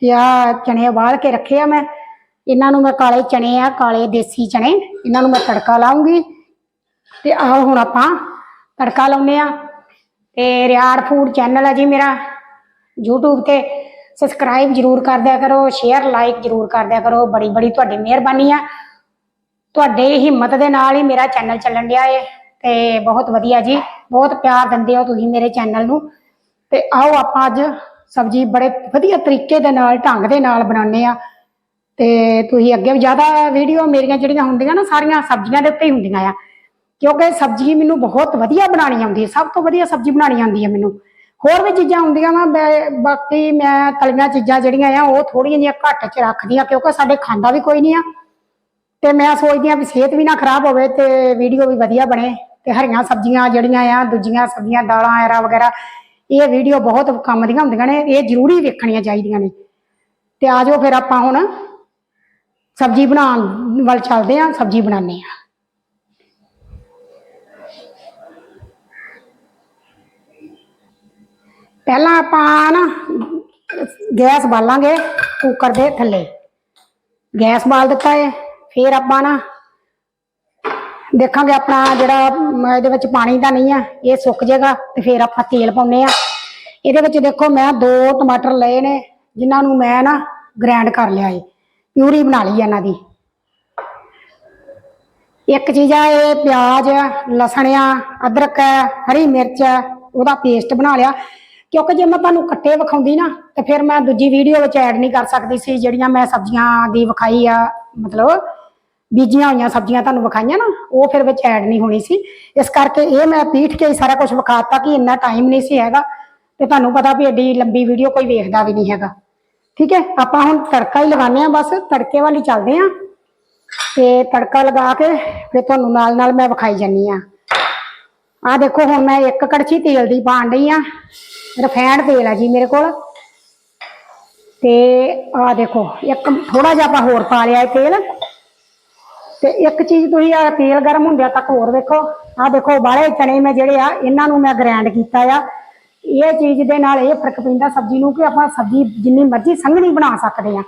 ਕਿ ਆ ਚਨੇ ਉਬਾਲ ਕੇ ਰੱਖੇ ਆ ਮੈਂ। ਇਹਨਾਂ ਨੂੰ ਮੈਂ ਕਾਲੇ ਚਣੇ ਆ, ਕਾਲੇ ਦੇਸੀ ਚਨੇ, ਇਹਨਾਂ ਨੂੰ ਮੈਂ ਤੜਕਾ ਲਾਉਂਗੀ। ਤੇ ਆਹ ਹੁਣ ਆਪਾਂ ਤੜਕਾ ਲਾਉਨੇ ਆ। ਤੇ ਰਿਆੜ ਫੂਡ ਚੈਨਲ ਹੈ ਜੀ ਮੇਰਾ, YouTube ਤੇ। ਸਬਸਕ੍ਰਾਈਬ ਜਰੂਰ ਕਰ ਦਿਆ ਕਰੋ ਸ਼ੇਅਰ ਲਾਈਕ ਜਰੂਰ ਕਰ ਦਿਆ ਕਰੋ। ਬੜੀ ਬੜੀ ਤੁਹਾਡੀ ਮਿਹਰਬਾਨੀ ਆ। ਤੁਹਾਡੇ ਹਿੰਮਤ ਦੇ ਨਾਲ ਹੀ ਮੇਰਾ ਚੈਨਲ ਚੱਲਣ ਡਿਆ ਏ। ਤੇ ਬਹੁਤ ਵਧੀਆ ਜੀ। ਬਹੁਤ ਪਿਆਰ ਦਿੰਦੇ ਹੋ ਤੁਸੀਂ ਮੇਰੇ ਚੈਨਲ ਨੂੰ। ਤੇ ਆਓ ਆਪਾਂ ਅੱਜ ਸਬਜ਼ੀ ਬੜੇ ਵਧੀਆ ਤਰੀਕੇ ਦੇ ਨਾਲ, ਢੰਗ ਦੇ ਨਾਲ ਬਣਾਉਂਦੇ ਆ। ਤੇ ਤੁਸੀਂ ਅੱਗੇ ਵੀ ਜ਼ਿਆਦਾ ਵੀਡੀਓ ਮੇਰੀਆਂ ਜਿਹੜੀਆਂ ਹੁੰਦੀਆਂ ਨਾ, ਸਾਰੀਆਂ ਸਬਜ਼ੀਆਂ ਦੇ ਉੱਤੇ ਹੀ ਹੁੰਦੀਆਂ ਆ। ਕਿਉਂਕਿ ਸਬਜ਼ੀ ਮੈਨੂੰ ਬਹੁਤ ਵਧੀਆ ਬਣਾਉਣੀ ਆਉਂਦੀ ਹੈ, ਸਭ ਤੋਂ ਵਧੀਆ ਸਬਜ਼ੀ ਬਣਾਉਣੀ ਆਉਂਦੀ ਹੈ ਮੈਨੂੰ। ਹੋਰ ਵੀ ਚੀਜ਼ਾਂ ਹੁੰਦੀਆਂ ਵਾ ਬਾਕੀ ਮੈਂ ਤਲੀਆਂ ਚੀਜ਼ਾਂ ਜਿਹੜੀਆਂ ਆ, ਉਹ ਥੋੜੀਆਂ ਜਿਹੀਆਂ ਘੱਟ ਚ ਰੱਖਦੀ ਆ ਕਿਉਂਕਿ ਸਾਡੇ ਖਾਂਦਾ ਵੀ ਕੋਈ ਨਹੀਂ ਆ। ਤੇ ਮੈਂ ਸੋਚਦੀ ਆ ਵੀ ਸਿਹਤ ਵੀ ਨਾ ਖਰਾਬ ਹੋਵੇ ਤੇ ਵੀਡੀਓ ਵੀ ਵਧੀਆ ਬਣੇ। ਤੇ ਹਰੀਆਂ ਸਬਜ਼ੀਆਂ ਜਿਹੜੀਆਂ ਆ, ਦੂਜੀਆਂ ਸਬਜ਼ੀਆਂ, ਦਾਲਾਂ, ਐਰਾ ਵਗੈਰਾ ਇਹ ਵੀਡੀਓ ਬਹੁਤ ਕੰਮ ਦੀਆਂ ਹੁੰਦੀਆਂ ਨੇ, ਇਹ ਜ਼ਰੂਰੀ ਵੇਖਣੀਆਂ ਚਾਹੀਦੀਆਂ ਨੇ। ਤੇ ਆਜੋ ਫਿਰ ਆਪਾਂ ਹੁਣ ਸਬਜ਼ੀ ਬਣਾਉਣ ਵੱਲ ਚੱਲਦੇ ਆ ਸਬਜ਼ੀ ਬਣਾਉਂਦੇ ਆ ਪਹਿਲਾਂ ਆਪਾਂ ਨਾ ਗੈਸ ਬਾਲਾਂਗੇ ਕੁੱਕਰ ਦੇ ਥੱਲੇ। ਗੈਸ ਬਾਲ ਦਿੱਤਾ ਹੈ ਫਿਰ ਆਪਾਂ ਨਾ ਦੇਖਾਂਗੇ ਆਪਣਾ ਜਿਹੜਾ ਇਹਦੇ ਵਿੱਚ ਪਾਣੀ ਤਾਂ ਨਹੀਂ ਆ, ਇਹ ਸੁੱਕ ਜਾਏਗਾ ਤੇ ਫਿਰ ਆਪਾਂ ਤੇਲ ਪਾਉਨੇ ਆ ਇਹਦੇ ਵਿੱਚ ਦੇਖੋ ਮੈਂ ਦੋ ਟਮਾਟਰ ਲਏ ਨੇ, ਜਿਨ੍ਹਾਂ ਨੂੰ ਮੈਂ ਨਾ ਗ੍ਰਾਈਂਡ ਕਰ ਲਿਆ ਏ ਪਿਊਰੀ ਬਣਾ ਲਈ ਇਹਨਾਂ ਦੀ। ਇੱਕ ਚੀਜ਼ ਆ, ਇਹ ਪਿਆਜ਼, ਲਸਣ ਆ, ਅਦਰਕ ਹੈ ਹਰੀ ਮਿਰਚ ਹੈ ਉਹਦਾ ਪੇਸਟ ਬਣਾ ਲਿਆ। ਕਿਉਂਕਿ ਜੇ ਮੈਂ ਤੁਹਾਨੂੰ ਕੱਟੇ ਵਿਖਾਉਂਦੀ ਨਾ, ਤੇ ਫਿਰ ਮੈਂ ਦੂਜੀ ਵੀਡੀਓ ਵਿੱਚ ਐਡ ਨਹੀਂ ਕਰ ਸਕਦੀ ਸੀ, ਜਿਹੜੀਆਂ ਮੈਂ ਸਬਜ਼ੀਆਂ ਦੀ ਵਿਖਾਈ ਆ, ਮਤਲਬ ਬੀਜੀਆਂ ਹੋਈਆਂ ਸਬਜ਼ੀਆਂ ਤੁਹਾਨੂੰ ਵਿਖਾਈਆਂ ਨਾ, ਉਹ ਫਿਰ ਵਿੱਚ ਐਡ ਨਹੀਂ ਹੋਣੀ ਸੀ। ਇਸ ਕਰਕੇ ਇਹ ਮੈਂ ਪੀਠ ਕੇ ਹੀ ਸਾਰਾ ਕੁਝ ਵਿਖਾਤਾ ਕਿ ਇੰਨਾ ਟਾਈਮ ਨਹੀਂ ਸੀ ਹੈਗਾ। ਤੇ ਤੁਹਾਨੂੰ ਪਤਾ ਵੀ ਐਡੀ ਲੰਬੀ ਵੀਡੀਓ ਕੋਈ ਵੇਖਦਾ ਵੀ ਨਹੀਂ ਹੈਗਾ। ਠੀਕ ਹੈ? ਆਪਾਂ ਹੁਣ ਤੜਕਾ ਹੀ ਲਗਾਉਂਦੇ ਆ ਬਸ, ਤੜਕੇ ਵਾਲੀ ਚੱਲਦੇ ਆ ਤੇ ਤੜਕਾ ਲਗਾ ਕੇ ਫਿਰ ਤੁਹਾਨੂੰ ਨਾਲ ਨਾਲ ਮੈਂ ਵਿਖਾਈ ਜਾਨੀ ਆ ਆ ਦੇਖੋ, ਹੁਣ ਮੈਂ ਇੱਕ ਕੜਛੀ ਤੇਲ ਦੀ ਪਾਣ ਡਈ ਆ ਰਿਫਾਈਨਡ ਤੇਲ ਆ ਜੀ ਮੇਰੇ ਕੋਲ। ਤੇ ਆ ਦੇਖੋ, ਇੱਕ ਥੋੜਾ ਜਿਹਾ ਆਪਾਂ ਹੋਰ ਪਾ ਲਿਆ ਤੇਲ। ਤੇ ਇੱਕ ਚੀਜ਼ ਤੁਸੀਂ ਆ ਤੇਲ ਗਰਮ ਹੁੰਦਿਆਂ ਤੱਕ ਹੋਰ ਵੇਖੋ। ਆ ਦੇਖੋ ਬਾਲੇ ਚਣੇ ਮੈਂ ਜਿਹੜੇ ਆ, ਇਹਨਾਂ ਨੂੰ ਮੈਂ ਗ੍ਰਾਈਂਡ ਕੀਤਾ ਆ। ਇਹ ਚੀਜ਼ ਦੇ ਨਾਲ ਇਹ ਫ਼ਰਕ ਪੈਂਦਾ ਸਬਜ਼ੀ ਨੂੰ ਕਿ ਆਪਾਂ ਸਬਜ਼ੀ ਜਿੰਨੀ ਮਰਜ਼ੀ ਸੰਘਣੀ ਬਣਾ ਸਕਦੇ ਆ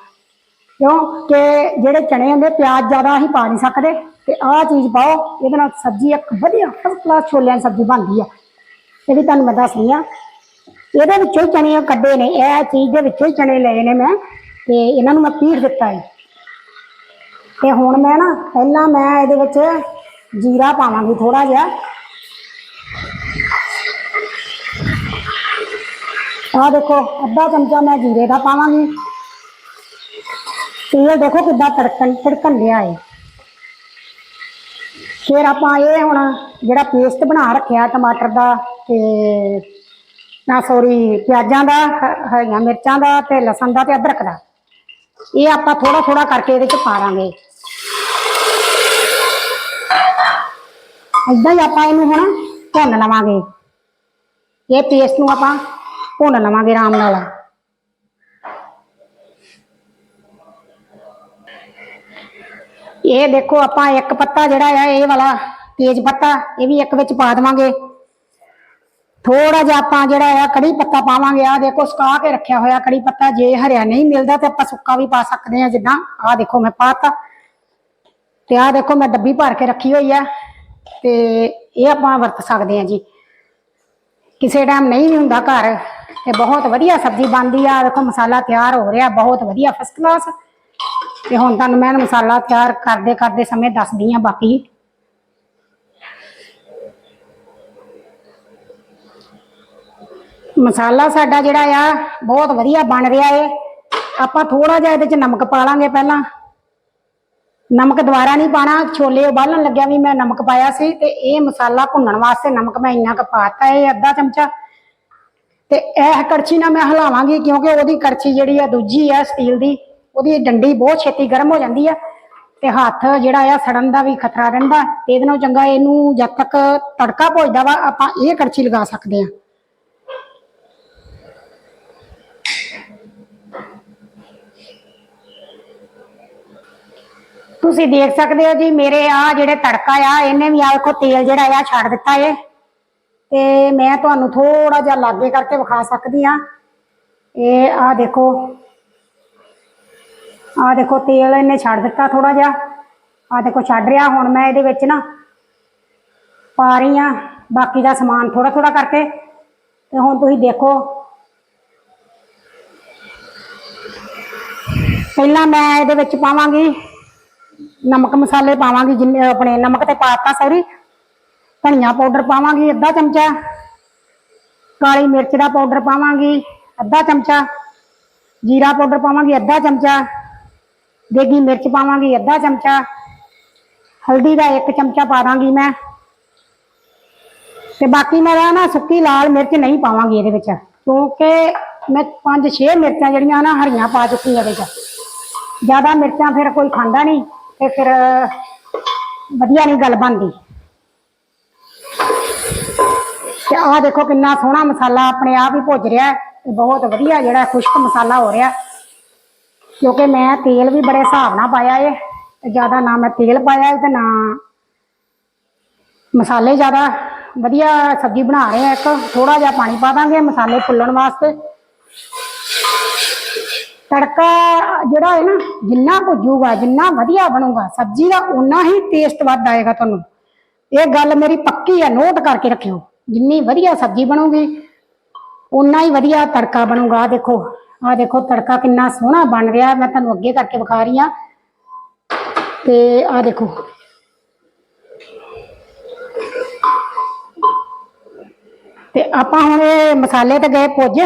ਕਿਉਂ? ਕਿ ਜਿਹੜੇ ਚਣੇ ਹੁੰਦੇ, ਪਿਆਜ਼ ਜ਼ਿਆਦਾ ਅਸੀਂ ਪਾ ਨਹੀਂ ਸਕਦੇ ਤੇ ਆਹ ਚੀਜ਼ ਪਾਓ, ਇਹਦੇ ਨਾਲ ਸਬਜ਼ੀ ਇੱਕ ਵਧੀਆ ਫਸਟ ਕਲਾਸ ਛੋਲਿਆਂ ਦੀ ਸਬਜ਼ੀ ਬਣਦੀ ਆ। ਇਹ ਵੀ ਤੁਹਾਨੂੰ ਮੈਂ ਦੱਸਦੀ ਆ ਇਹਦੇ ਵਿੱਚੋਂ ਹੀ ਚਣੇ ਕੱਢੇ ਨੇ, ਇਹ ਚੀਜ਼ ਦੇ ਵਿੱਚੋਂ ਹੀ ਚਣੇ ਲਏ ਨੇ ਮੈਂ ਤੇ ਇਹਨਾਂ ਨੂੰ ਮੈਂ ਪੀੜ ਦਿੱਤਾ ਹੈ ਤੇ ਹੁਣ ਮੈਂ ਨਾ, ਪਹਿਲਾਂ ਮੈਂ ਇਹਦੇ ਵਿੱਚ ਜੀਰਾ ਪਾਵਾਂਗੀ ਥੋੜਾ ਜਿਹਾ। ਆਹ ਦੇਖੋ, ਅੱਧਾ ਚਮਚਾ ਮੈਂ ਜੀਰੇ ਦਾ ਪਾਵਾਂਗੀ। ਤੇਲ ਦੇਖੋ ਕਿੱਦਾਂ ਤੜਕਣ ਤੜਕਣ ਲਿਆ ਏ। ਫਿਰ ਆਪਾਂ ਇਹ ਹੁਣ ਜਿਹੜਾ ਪੇਸਟ ਬਣਾ ਰੱਖਿਆ ਟਮਾਟਰ ਦਾ ਤੇ ਨਾ ਸੌਰੀ, ਪਿਆਜ਼ਾਂ ਦਾ ਹਰੀਆਂ ਮਿਰਚਾਂ ਦਾ ਤੇ ਲਸਣ ਦਾ ਤੇ ਅਦਰਕ ਦਾ। ਇਹ ਆਪਾਂ ਥੋੜਾ ਥੋੜਾ ਕਰਕੇ ਇਹਦੇ ਚ ਪਾ ਦਾਂਗੇ। ਏਦਾਂ ਹੀ ਆਪਾਂ ਇਹਨੂੰ ਹੁਣ ਭੁੰਨ ਲਵਾਂਗੇ। ਇਹ ਪੇਸਟ ਨੂੰ ਆਪਾਂ ਭੁੰਨ ਲਵਾਂਗੇ ਆਰਾਮ ਨਾਲ। ਇਹ ਦੇਖੋ ਆਪਾਂ ਇੱਕ ਪੱਤਾ ਜਿਹੜਾ ਆ, ਇਹ ਵਾਲਾ ਤੇਜ ਪੱਤਾ, ਇਹ ਵੀ ਇੱਕ ਵਿੱਚ ਪਾ ਦੇਵਾਂਗੇ। ਥੋੜਾ ਜਿਹਾ ਆਪਾਂ ਜਿਹੜਾ ਆ, ਕੜੀ ਪੱਤਾ ਪਾਵਾਂਗੇ। ਆ ਦੇਖੋ, ਸੁਕਾ ਕੇ ਰੱਖਿਆ ਹੋਇਆ ਕੜੀ ਪੱਤਾ। ਜੇ ਹਰਿਆ ਨਹੀਂ ਮਿਲਦਾ ਤੇ ਆਪਾਂ ਸੁੱਕਾ ਵੀ ਪਾ ਸਕਦੇ ਆ ਜਿੱਦਾਂ। ਆ ਦੇਖੋ ਮੈਂ ਪਾਤਾ। ਤੇ ਆ ਦੇਖੋ, ਮੈਂ ਡੱਬੀ ਭਰ ਕੇ ਰੱਖੀ ਹੋਈ ਆ। ਤੇ ਇਹ ਆਪਾਂ ਵਰਤ ਸਕਦੇ ਆ ਜੀ। ਕਿਸੇ ਟਾਈਮ ਨਹੀਂ ਵੀ ਹੁੰਦਾ ਘਰ, ਤੇ ਬਹੁਤ ਵਧੀਆ ਸਬਜ਼ੀ ਬਣਦੀ ਆ। ਦੇਖੋ, ਮਸਾਲਾ ਤਿਆਰ ਹੋ ਰਿਹਾ, ਬਹੁਤ ਵਧੀਆ ਫਸਟ ਕਲਾਸ ਤੇ ਹੁਣ ਤੁਹਾਨੂੰ ਮੈਂ ਮਸਾਲਾ ਤਿਆਰ ਕਰਦੇ ਕਰਦੇ ਸਮੇਂ ਦੱਸਦੀ ਆ ਬਾਕੀ। ਮਸਾਲਾ ਸਾਡਾ ਜਿਹੜਾ ਆ, ਬਹੁਤ ਵਧੀਆ ਬਣ ਰਿਹਾ ਏ। ਆਪਾਂ ਥੋੜਾ ਜਿਹਾ ਇਹਦੇ ਚ ਨਮਕ ਪਾ ਲਾਂਗੇ ਪਹਿਲਾਂ। ਨਮਕ ਦੁਬਾਰਾ ਨਹੀਂ ਪਾਣਾ ਛੋਲੇ ਉਬਾਲਣ ਲੱਗਿਆ ਵੀ ਮੈਂ ਨਮਕ ਪਾਇਆ ਸੀ ਤੇ ਇਹ ਮਸਾਲਾ ਭੁੰਨਣ ਵਾਸਤੇ ਨਮਕ ਮੈਂ ਇੰਨਾ ਕੁ ਪਾਤਾ, ਇਹ ਅੱਧਾ ਚਮਚਾ। ਤੇ ਇਹ ਕੜਛੀ ਨਾਲ ਮੈਂ ਹਿਲਾਵਾਂਗੀ ਕਿਉਂਕਿ ਉਹਦੀ ਕੜਛੀ ਜਿਹੜੀ ਆ, ਦੂਜੀ ਆ ਸਟੀਲ ਦੀ, ਉਹਦੀ ਡੰਡੀ ਬਹੁਤ ਛੇਤੀ ਗਰਮ ਹੋ ਜਾਂਦੀ ਆ ਤੇ ਹੱਥ ਜਿਹੜਾ ਆ ਸੜਨ ਦਾ ਵੀ ਖਤਰਾ ਰਹਿੰਦਾ। ਤੇ ਇਹਦੇ ਨਾਲੋਂ ਚੰਗਾ ਇਹਨੂੰ ਜਦ ਤੱਕ ਤੜਕਾ ਭੁੱਜਦਾ ਵਾ, ਆਪਾਂ ਇਹ ਕੜਛੀ ਲਗਾ ਸਕਦੇ ਆ। ਤੁਸੀਂ ਦੇਖ ਸਕਦੇ ਹੋ ਜੀ, ਮੇਰੇ ਆ ਜਿਹੜੇ ਤੜਕਾ ਆ, ਇਹਨੇ ਵੀ ਆ ਵੇਖੋ ਤੇਲ ਜਿਹੜਾ ਆ ਛੱਡ ਦਿੱਤਾ ਏ। ਤੇ ਮੈਂ ਤੁਹਾਨੂੰ ਥੋੜਾ ਜਿਹਾ ਲਾਗੇ ਕਰਕੇ ਵਿਖਾ ਸਕਦੀ ਆ ਇਹ ਆ ਦੇਖੋ ਆ ਦੇਖੋ ਤੇਲ ਇਹਨੇ ਛੱਡ ਦਿੱਤਾ ਥੋੜਾ ਜਿਹਾ। ਆ ਦੇਖੋ ਛੱਡ ਰਿਹਾ, ਹੁਣ ਮੈਂ ਇਹਦੇ ਵਿੱਚ ਨਾ ਪਾ ਰਹੀ ਆ ਬਾਕੀ ਦਾ ਸਮਾਨ ਥੋੜਾ ਥੋੜਾ ਕਰਕੇ। ਤੇ ਹੁਣ ਤੁਸੀਂ ਦੇਖੋ, ਪਹਿਲਾਂ ਮੈਂ ਇਹਦੇ ਵਿੱਚ ਪਾਵਾਂਗੀ। ਨਮਕ ਮਸਾਲੇ ਪਾਵਾਂਗੀ ਜਿੰਨੇ ਆਪਣੇ ਨਮਕ ਤੇ ਪਾਤਾ ਸੌਰੀ, ਧਨੀਆ ਪਾਊਡਰ ਪਾਵਾਂਗੀ ਅੱਧਾ ਚਮਚਾ, ਕਾਲੀ ਮਿਰਚ ਦਾ ਪਾਊਡਰ ਪਾਵਾਂਗੀ ਅੱਧਾ ਚਮਚਾ, ਜੀਰਾ ਪਾਊਡਰ ਪਾਵਾਂਗੀ ਅੱਧਾ ਚਮਚਾ, ਦੇਗੀ ਮਿਰਚ ਪਾਵਾਂਗੀ ਅੱਧਾ ਚਮਚਾ, ਹਲਦੀ ਦਾ ਇੱਕ ਚਮਚਾ ਪਾ ਦਾਂਗੀ ਮੈਂ, ਤੇ ਬਾਕੀ ਮੈਂ ਨਾ ਸੁੱਕੀ ਲਾਲ ਮਿਰਚ ਨਹੀਂ ਪਾਵਾਂਗੀ ਇਹਦੇ ਵਿੱਚ, ਕਿਉਂਕਿ ਮੈਂ ਪੰਜ ਛੇ ਮਿਰਚਾਂ ਜਿਹੜੀਆਂ ਨਾ ਹਰੀਆਂ ਪਾ ਚੁੱਕੀ ਇਹਦੇ ਵਿੱਚ, ਜ਼ਿਆਦਾ ਮਿਰਚਾਂ ਫਿਰ ਕੋਈ ਖਾਂਦਾ ਨਹੀਂ। ਤੇ ਫਿਰ, ਵਧੀਆ ਨਹੀਂ ਗੱਲ ਬਣਦੀ। ਤੇ ਆਹ ਦੇਖੋ ਕਿੰਨਾ ਸੋਹਣਾ ਮਸਾਲਾ ਆਪਣੇ ਆਪ ਹੀ ਭੁੱਜ ਰਿਹਾ ਹੈ ਤੇ ਬਹੁਤ ਵਧੀਆ ਜਿਹੜਾ ਖੁਸ਼ਕ ਮਸਾਲਾ ਹੋ ਰਿਹਾ। ਕਿਉਂਕਿ ਮੈਂ ਤੇਲ ਵੀ ਬੜੇ ਹਿਸਾਬ ਨਾਲ ਪਾਇਆ ਏ, ਤੇ ਜ਼ਿਆਦਾ ਨਾ ਮੈਂ ਤੇਲ ਪਾਇਆ ਏ ਤੇ ਨਾ ਮਸਾਲੇ ਜ਼ਿਆਦਾ ਵਧੀਆ ਸਬਜ਼ੀ ਬਣਾ ਰਹੇ ਆ ਇੱਕ। ਥੋੜਾ ਜਿਹਾ ਪਾਣੀ ਪਾ ਦਾਂਗੇ ਮਸਾਲੇ ਫੁੱਲਣ ਵਾਸਤੇ। ਤੜਕਾ ਜਿਹੜਾ ਹੈ ਨਾ, ਜਿੰਨਾ ਭੁੱਜੂਗਾ ਜਿੰਨਾ ਵਧੀਆ ਬਣੂਗਾ, ਸਬਜ਼ੀ ਦਾ ਉਨਾ ਹੀ ਟੇਸਟ ਵੱਧ ਆਏਗਾ ਤੁਹਾਨੂੰ। ਇਹ ਗੱਲ ਮੇਰੀ ਪੱਕੀ ਹੈ ਨੋਟ ਕਰਕੇ ਰੱਖਿਓ। ਜਿੰਨੀ ਵਧੀਆ ਸਬਜ਼ੀ ਬਣੂਗੀ ਉਨਾ ਹੀ ਵਧੀਆ ਤੜਕਾ ਬਣੂਗਾ। ਆਹ ਦੇਖੋ ਆਹ ਦੇਖੋ, ਤੜਕਾ ਕਿੰਨਾ ਸੋਹਣਾ ਬਣ ਰਿਹਾ। ਮੈਂ ਤੁਹਾਨੂੰ ਅੱਗੇ ਕਰਕੇ ਵਿਖਾ ਰਹੀ ਹਾਂ। ਤੇ ਆਹ ਦੇਖੋ। ਤੇ ਆਪਾਂ ਹੁਣ ਇਹ ਮਸਾਲੇ ਤੇ ਗਏ ਪੁੱਜ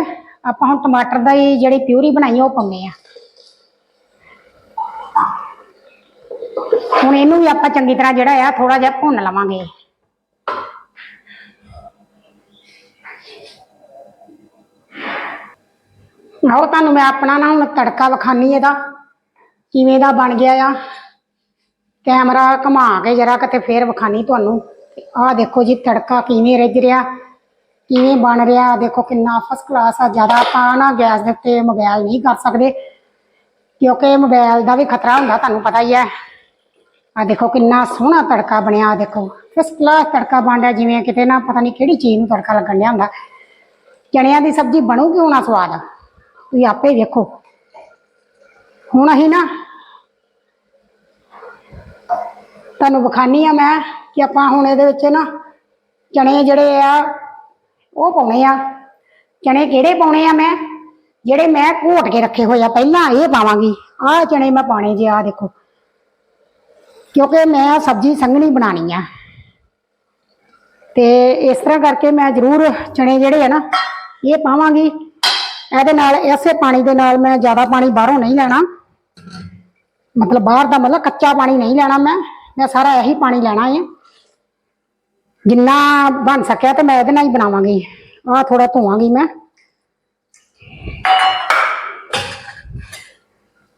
ਆਪਾਂ ਹੁਣ ਟਮਾਟਰ ਦਾ ਹੀ ਜਿਹੜੀ ਪਿਊਰੀ ਬਣਾਈ ਆ, ਉਹ ਪਾਉਂਦੇ ਆ। ਹੁਣ ਇਹਨੂੰ ਵੀ ਆਪਾਂ ਚੰਗੀ ਤਰ੍ਹਾਂ ਜਿਹੜਾ ਆ ਥੋੜਾ ਜਿਹਾ ਭੁੰਨ ਲਵਾਂਗੇ। ਆਓ ਤੁਹਾਨੂੰ ਮੈਂ ਆਪਣਾ ਨਾ ਹੁਣ ਤੜਕਾ ਵਿਖਾਨੀ ਇਹਦਾ, ਕਿਵੇਂ ਦਾ ਬਣ ਗਿਆ ਆ। ਕੈਮਰਾ ਘੁਮਾ ਕੇ ਜਰਾ ਕਿਤੇ ਫੇਰ ਵਿਖਾਨੀ ਤੁਹਾਨੂੰ। ਆਹ ਦੇਖੋ ਜੀ, ਤੜਕਾ ਕਿਵੇਂ ਰਿੱਝ ਰਿਹਾ। ਕਿਵੇਂ ਬਣ ਰਿਹਾ? ਦੇਖੋ ਕਿੰਨਾ ਫਸਟ ਕਲਾਸ ਆ, ਜ਼ਿਆਦਾ ਆਪਾਂ ਨਾ ਗੈਸ ਦੇ ਉੱਤੇ ਮੋਬਾਈਲ ਨਹੀਂ ਕਰ ਸਕਦੇ। ਕਿਉਂਕਿ ਮੋਬਾਈਲ ਦਾ ਵੀ ਖਤਰਾ ਹੁੰਦਾ, ਤੁਹਾਨੂੰ ਪਤਾ ਹੀ ਹੈ। ਆ ਦੇਖੋ ਕਿੰਨਾ ਸੋਹਣਾ ਤੜਕਾ ਬਣਿਆ, ਦੇਖੋ। ਫਸਟ ਕਲਾਸ ਤੜਕਾ ਬਣ ਰਿਹਾ, ਜਿਵੇਂ ਕਿਤੇ ਨਾ ਪਤਾ ਨਹੀਂ ਕਿਹੜੀ ਚੀਜ਼ ਨੂੰ ਤੜਕਾ ਲੱਗਣ ਡਿਆ ਹੁੰਦਾ। ਚਣਿਆਂ ਦੀ ਸਬਜ਼ੀ ਬਣੂ ਕਿਉਂ ਨਾ ਸਵਾਦ? ਤੁਸੀਂ ਆਪੇ ਵੇਖੋ ਹੁਣ ਅਸੀਂ ਨਾ ਤੁਹਾਨੂੰ ਵਿਖਾਨੀ ਆ ਮੈਂ ਕਿ ਆਪਾਂ ਹੁਣ ਇਹਦੇ ਵਿੱਚ ਨਾ ਚਣੇ ਜਿਹੜੇ ਆ ਉਹ ਪਾਉਣੇ ਆ। ਚਣੇ ਕਿਹੜੇ ਪਾਉਣੇ ਆ ਮੈਂ? ਜਿਹੜੇ ਮੈਂ ਘੋਟ ਕੇ ਰੱਖੇ ਹੋਏ ਆ, ਪਹਿਲਾਂ ਇਹ ਪਾਵਾਂਗੀ। ਆਹ ਚਣੇ ਮੈਂ ਪਾਣੇ ਜੇ ਆ ਦੇਖੋ। ਕਿਉਂਕਿ ਮੈਂ ਸਬਜ਼ੀ ਸੰਘਣੀ ਬਣਾਣੀ ਆ। ਤੇ ਇਸ ਤਰ੍ਹਾਂ ਕਰਕੇ ਮੈਂ ਜ਼ਰੂਰ ਚਣੇ ਜਿਹੜੇ ਆ ਨਾ, ਇਹ ਪਾਵਾਂਗੀ। ਇਹਦੇ ਨਾਲ, ਇਸੇ ਪਾਣੀ ਦੇ ਨਾਲ ਮੈਂ ਜ਼ਿਆਦਾ ਪਾਣੀ ਬਾਹਰੋਂ ਨਹੀਂ ਲੈਣਾ। ਮਤਲਬ ਬਾਹਰ ਦਾ ਮਤਲਬ ਕੱਚਾ ਪਾਣੀ ਨਹੀਂ ਲੈਣਾ ਮੈਂ। ਮੈਂ ਸਾਰਾ ਇਹੀ ਪਾਣੀ ਲੈਣਾ ਹੈ ਜਿੰਨਾ ਬਣ ਸਕਿਆ ਤੇ ਮੈਂ ਇਹਦੇ ਨਾਲ ਹੀ ਬਣਾਵਾਂਗੀ। ਆਹ ਥੋੜਾ ਧੋਵਾਂਗੀ ਮੈਂ।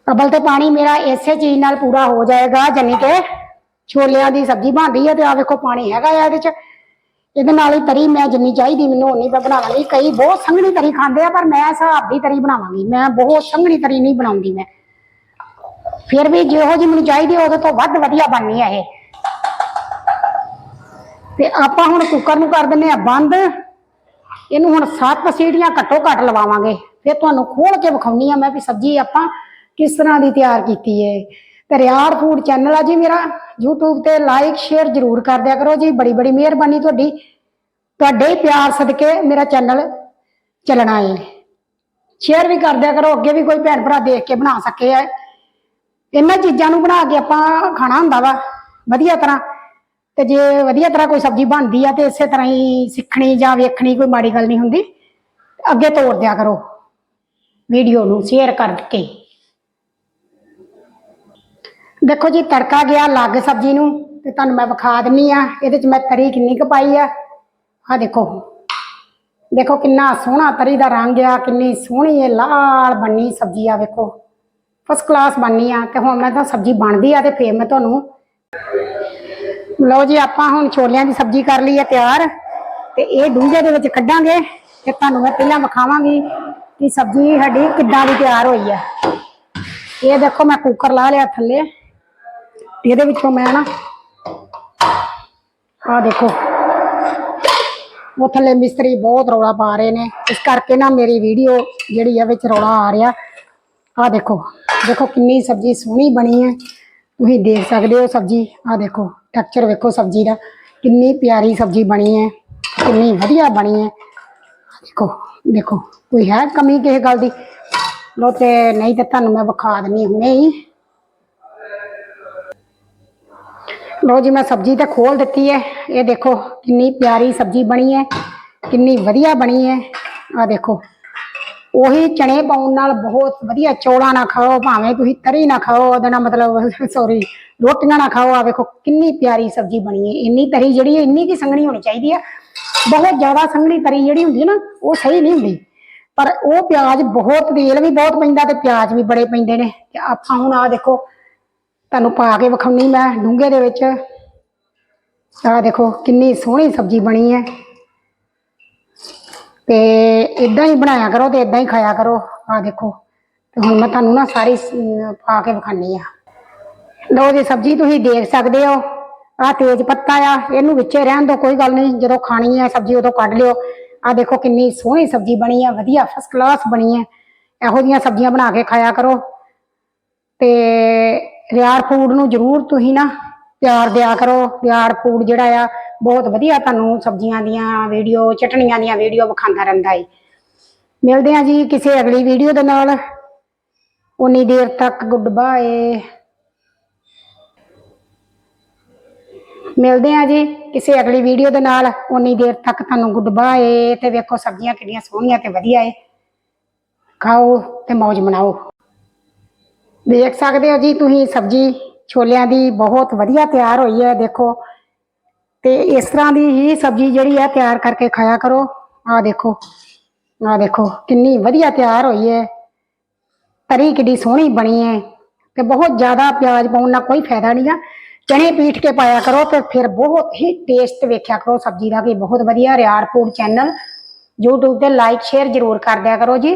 ਅਬਲ ਤੇ ਪਾਣੀ ਮੇਰਾ ਇਸੇ ਚੀਜ਼ ਨਾਲ ਪੂਰਾ ਹੋ ਜਾਏਗਾ ਜਾਨੀ ਕਿ ਛੋਲਿਆਂ ਦੀ ਸਬਜ਼ੀ ਬਣਦੀ ਹੈ ਤੇ ਆ ਵੇਖੋ ਪਾਣੀ ਹੈਗਾ ਆ ਇਹਦੇ ਚ। ਇਹਦੇ ਨਾਲ ਹੀ ਤਰੀ ਮੈਂ ਜਿੰਨੀ ਚਾਹੀਦੀ ਮੈਨੂੰ ਉਨੀ ਮੈਂ ਬਣਾਵਾਂਗੀ ਕਈ ਬਹੁਤ ਸੰਘਣੀ ਤਰੀ ਖਾਂਦੇ ਆ, ਪਰ ਮੈਂ ਹਿਸਾਬ ਦੀ ਤਰੀ ਬਣਾਵਾਂਗੀ। ਮੈਂ ਬਹੁਤ ਸੰਘਣੀ ਤਰੀ ਨਹੀਂ ਬਣਾਉਂਦੀ ਮੈਂ। ਫਿਰ ਵੀ ਜਿਹੋ ਜਿਹੀ ਮੈਨੂੰ ਚਾਹੀਦੀ ਉਹਦੇ ਤੋਂ ਵੱਧ ਵਧੀਆ ਬਣਨੀ ਹੈ ਇਹ। ਤੇ ਆਪਾਂ ਹੁਣ ਕੁੱਕਰ ਨੂੰ ਕਰ ਦਿੰਨੇ ਆ ਬੰਦ। ਇਹਨੂੰ ਹੁਣ ਸੱਤ ਸੀਟੀਆਂ ਘੱਟੋ ਘੱਟ ਲਵਾਵਾਂਗੇ। ਫਿਰ ਤੁਹਾਨੂੰ ਖੋਲ ਕੇ ਵਿਖਾਉਣੀ ਆ ਮੈਂ ਵੀ ਸਬਜ਼ੀ ਆਪਾਂ ਕਿਸ ਤਰ੍ਹਾਂ ਦੀ ਤਿਆਰ ਕੀਤੀ ਹੈ ਤੇ ਰਿਆੜ ਫੂਡ ਚੈਨਲ ਆ ਜੀ ਮੇਰਾ, YouTube ਤੇ ਲਾਈਕ ਸ਼ੇਅਰ ਜਰੂਰ ਕਰ ਦਿਆ ਕਰੋ ਜੀ। ਬੜੀ ਬੜੀ ਮਿਹਰਬਾਨੀ ਤੁਹਾਡੀ। ਤੁਹਾਡੇ ਹੀ ਪਿਆਰ ਸਦਕੇ ਮੇਰਾ ਚੈਨਲ ਚੱਲਣਾ ਏ। ਸ਼ੇਅਰ ਵੀ ਕਰ ਦਿਆ ਕਰੋ, ਅੱਗੇ ਵੀ ਕੋਈ ਭੈਣ ਭਰਾ ਦੇਖ ਕੇ ਬਣਾ ਸਕੇ ਆ। ਇਹਨਾਂ ਚੀਜ਼ਾਂ ਨੂੰ ਬਣਾ ਕੇ ਆਪਾਂ ਖਾਣਾ ਹੁੰਦਾ ਵਾ। ਵਧੀਆ ਤਰ੍ਹਾਂ ਤੇ ਜੇ ਵਧੀਆ ਤਰ੍ਹਾਂ ਕੋਈ ਸਬਜ਼ੀ ਬਣਦੀ ਆ ਤੇ ਇਸੇ ਤਰ੍ਹਾਂ ਹੀ ਸਿੱਖਣੀ ਜਾਂ ਵੇਖਣੀ ਕੋਈ ਮਾੜੀ ਗੱਲ ਨਹੀਂ ਹੁੰਦੀ, ਅੱਗੇ ਤੋਰ ਦਿਆ ਕਰੋ ਵੀਡੀਓ ਨੂੰ ਸ਼ੇਅਰ ਕਰਕੇ। ਦੇਖੋ ਜੀ, ਤੜਕਾ ਗਿਆ ਲੱਗ ਸਬਜ਼ੀ ਨੂੰ ਤੇ ਤੁਹਾਨੂੰ ਮੈਂ ਵਿਖਾ ਦਿੰਨੀ ਆ, ਇਹਦੇ ਚ ਮੈਂ ਤਰੀ ਕਿੰਨੀ ਕੁ ਪਾਈ ਆ। ਆ ਦੇਖੋ ਦੇਖੋ ਕਿੰਨਾ ਸੋਹਣਾ ਤਰੀ ਦਾ ਰੰਗ ਆ, ਕਿੰਨੀ ਸੋਹਣੀ ਇਹ ਲਾਲ ਬੰਨੀ ਸਬਜ਼ੀ ਆ, ਵੇਖੋ। ਫਸਟ ਕਲਾਸ ਬਣਨੀ ਆ ਤੇ ਹੁਣ ਮੈਂ ਤਾਂ ਸਬਜ਼ੀ ਬਣਦੀ ਆ ਤੇ ਫੇਰ ਮੈਂ ਤੁਹਾਨੂੰ ਲਓ ਜੀ, ਆਪਾਂ ਹੁਣ ਛੋਲਿਆਂ ਦੀ ਸਬਜ਼ੀ ਕਰ ਲਈ ਹੈ ਤਿਆਰ ਤੇ ਇਹ ਡੂੰਘੇ ਦੇ ਵਿੱਚ ਕੱਢਾਂਗੇ ਤੇ ਤੁਹਾਨੂੰ ਮੈਂ ਪਹਿਲਾਂ ਵਿਖਾਵਾਂਗੀ ਕਿ ਸਬਜ਼ੀ ਸਾਡੀ ਕਿੱਦਾਂ ਦੀ ਤਿਆਰ ਹੋਈ ਹੈ। ਇਹ ਦੇਖੋ, ਮੈਂ ਕੁੱਕਰ ਲਾ ਲਿਆ ਥੱਲੇ। ਇਹਦੇ ਵਿੱਚੋਂ ਮੈਂ ਨਾ ਆਹ ਦੇਖੋ, ਉਹ ਥੱਲੇ ਮਿਸਤਰੀ ਬਹੁਤ ਰੌਲਾ ਪਾ ਰਹੇ ਨੇ। ਇਸ ਕਰਕੇ ਨਾ ਮੇਰੀ ਵੀਡੀਓ ਜਿਹੜੀ ਆ ਵਿੱਚ ਰੌਲਾ ਆ ਰਿਹਾ। ਆਹ ਦੇਖੋ ਦੇਖੋ ਕਿੰਨੀ ਸਬਜ਼ੀ ਸੋਹਣੀ ਬਣੀ ਹੈ। ਤੁਸੀਂ ਦੇਖ ਸਕਦੇ ਹੋ ਸਬਜ਼ੀ। ਆਹ ਦੇਖੋ। ਟੈਕਸਚਰ ਵੇਖੋ ਸਬਜ਼ੀ ਦਾ। ਕਿੰਨੀ ਪਿਆਰੀ ਸਬਜ਼ੀ ਬਣੀ ਹੈ, ਕਿੰਨੀ ਵਧੀਆ ਬਣੀ ਹੈ। ਦੇਖੋ ਦੇਖੋ, ਕੋਈ ਹੈ ਕਮੀ ਕਿਸੇ ਗੱਲ ਦੀ? ਲੋ ਤੇ ਨਹੀਂ ਤੇ ਤੁਹਾਨੂੰ ਮੈਂ ਵਿਖਾ ਦਿੰਨੀ ਹੁਣੇ ਹੀ। ਲੋ ਜੀ, ਮੈਂ ਸਬਜ਼ੀ ਤਾਂ ਖੋਲ ਦਿੱਤੀ ਹੈ। ਇਹ ਦੇਖੋ, ਕਿੰਨੀ ਪਿਆਰੀ ਸਬਜ਼ੀ ਬਣੀ ਹੈ, ਕਿੰਨੀ ਵਧੀਆ ਬਣੀ ਹੈ। ਆ ਦੇਖੋ ਉਹੀ ਚਣੇ ਪਾਉਣ ਨਾਲ ਬਹੁਤ ਵਧੀਆ ਚੌਲਾਂ ਨਾ ਖਾਓ, ਭਾਵੇਂ ਤੁਸੀਂ ਤਰੀ ਨਾ ਖਾਓ, ਉਹਦੇ ਨਾਲ ਮਤਲਬ ਸੌਰੀ ਰੋਟੀਆਂ ਨਾ ਖਾਓ। ਆ ਵੇਖੋ ਕਿੰਨੀ ਪਿਆਰੀ ਸਬਜ਼ੀ ਬਣੀ ਹੈ। ਇੰਨੀ ਤਰੀ ਜਿਹੜੀ ਇੰਨੀ ਕੀ ਸੰਘਣੀ ਹੋਣੀ ਚਾਹੀਦੀ ਹੈ। ਬਹੁਤ ਜ਼ਿਆਦਾ ਸੰਘਣੀ ਤਰੀ ਜਿਹੜੀ ਹੁੰਦੀ ਹੈ ਨਾ, ਉਹ ਸਹੀ ਨਹੀਂ ਹੁੰਦੀ। ਪਰ ਉਹ ਪਿਆਜ਼ ਬਹੁਤ, ਤੇਲ ਵੀ ਬਹੁਤ ਪੈਂਦਾ ਤੇ ਪਿਆਜ਼ ਵੀ ਬੜੇ ਪੈਂਦੇ ਨੇ। ਤੇ ਆਪਾਂ ਹੁਣ ਆ ਦੇਖੋ, ਤੁਹਾਨੂੰ ਪਾ ਕੇ ਵਿਖਾਉਣੀ ਮੈਂ ਡੂੰਘੇ ਦੇ ਵਿੱਚ। ਆਹ ਦੇਖੋ, ਕਿੰਨੀ ਸੋਹਣੀ ਸਬਜ਼ੀ ਬਣੀ ਹੈ। ਤੇ ਇਦਾਂ ਹੀ ਬਣਾਇਆ ਕਰੋ ਤੇ ਇਦਾਂ ਹੀ ਖਾਇਆ ਕਰੋ। ਆਹ ਦੇਖੋ, ਤੇ ਹੁਣ ਮੈਂ ਤੁਹਾਨੂੰ ਨਾ ਸਾਰੀ ਸ- ਪਾ ਕੇ ਵਿਖਾਣੀ ਆ। ਲਓ ਜੀ, ਸਬਜ਼ੀ ਤੁਸੀਂ ਦੇਖ ਸਕਦੇ ਹੋ। ਆਹ ਤੇਜ ਪੱਤਾ ਆ, ਇਹਨੂੰ ਵਿੱਚੇ ਰਹਿਣ ਦਿਓ ਕੋਈ ਗੱਲ ਨਹੀਂ। ਜਦੋਂ ਖਾਣੀ ਹੈ ਸਬਜ਼ੀ, ਉਦੋਂ ਕੱਢ ਲਿਓ। ਆਹ ਦੇਖੋ ਕਿੰਨੀ ਸੋਹਣੀ ਸਬਜ਼ੀ ਬਣੀ ਆ, ਵਧੀਆ ਫਸਟ ਕਲਾਸ ਬਣੀ ਹੈ ਇਹੋ ਜਿਹੀਆਂ ਸਬਜ਼ੀਆਂ ਬਣਾ ਕੇ ਖਾਇਆ ਕਰੋ। ਤੇ ਰਿਆਰ ਫੂਡ ਨੂੰ ਜਰੂਰ ਤੁਸੀਂ ਨਾ ਪਿਆਰ ਦਿਆ ਕਰੋ, ਪਿਆਰ ਫੂਡ ਜਿਹੜਾ ਆ, ਬਹੁਤ ਵਧੀਆ ਤੁਹਾਨੂੰ ਸਬਜ਼ੀਆਂ ਦੀਆਂ ਵੀਡੀਓ ਚਟਣੀਆਂ ਦੀਆਂ ਵੀਡੀਓ ਵਿਖਾਉਂਦਾ ਰਹਿੰਦਾ ਏ। ਮਿਲਦੇ ਆ ਜੀ ਕਿਸੇ ਅਗਲੀ ਵੀਡੀਓ ਦੇ ਨਾਲ। ਉਨੀ ਦੇਰ ਤੱਕ ਗੁੱਡ ਬਾਏ ਮਿਲਦੇ ਆ ਜੀ ਕਿਸੇ ਅਗਲੀ ਵੀਡੀਓ ਦੇ ਨਾਲ। ਉਨੀ ਦੇਰ ਤੱਕ ਤੁਹਾਨੂੰ ਗੁੱਡ ਬਾਏ ਤੇ ਵੇਖੋ ਸਬਜ਼ੀਆਂ ਕਿੰਨੀਆਂ ਸੋਹਣੀਆਂ ਤੇ ਵਧੀਆ ਏ। ਖਾਓ ਤੇ ਮौज ਮਨਾਓ। ਦੇਖ ਸਕਦੇ ਹੋ ਜੀ ਤੁਸੀਂ ਸਬਜ਼ੀ। ਛੋਲਿਆਂ ਦੀ ਬਹੁਤ ਵਧੀਆ ਤਿਆਰ ਹੋਈ ਹੈ, ਦੇਖੋ। ਤੇ ਇਸ ਤਰ੍ਹਾਂ ਦੀ ਹੀ ਸਬਜ਼ੀ ਜਿਹੜੀ ਹੈ, ਤਿਆਰ ਕਰਕੇ ਖਾਇਆ ਕਰੋ। ਆਹ ਦੇਖੋ ਆਹ ਦੇਖੋ, ਕਿੰਨੀ ਵਧੀਆ ਤਿਆਰ ਹੋਈ ਹੈ। ਤਰੀ ਕਿੱਡੀ ਸੋਹਣੀ ਬਣੀ ਹੈ ਤੇ ਬਹੁਤ ਜ਼ਿਆਦਾ ਪਿਆਜ਼ ਪਾਉਣ ਨਾਲ ਕੋਈ ਫਾਇਦਾ ਨਹੀਂ ਆ। ਚਣੇ ਪੀਠ ਕੇ ਪਾਇਆ ਕਰੋ ਤੇ ਫਿਰ ਬਹੁਤ ਹੀ ਟੇਸਟ ਵੇਖਿਆ ਕਰੋ ਸਬਜ਼ੀ ਦਾ ਕਿ ਬਹੁਤ ਵਧੀਆ ਰਿਆਰ ਫੂਡ ਚੈਨਲ YouTube ਤੇ ਲਾਈਕ ਸ਼ੇਅਰ ਜ਼ਰੂਰ ਕਰ ਦਿਆ ਕਰੋ ਜੀ।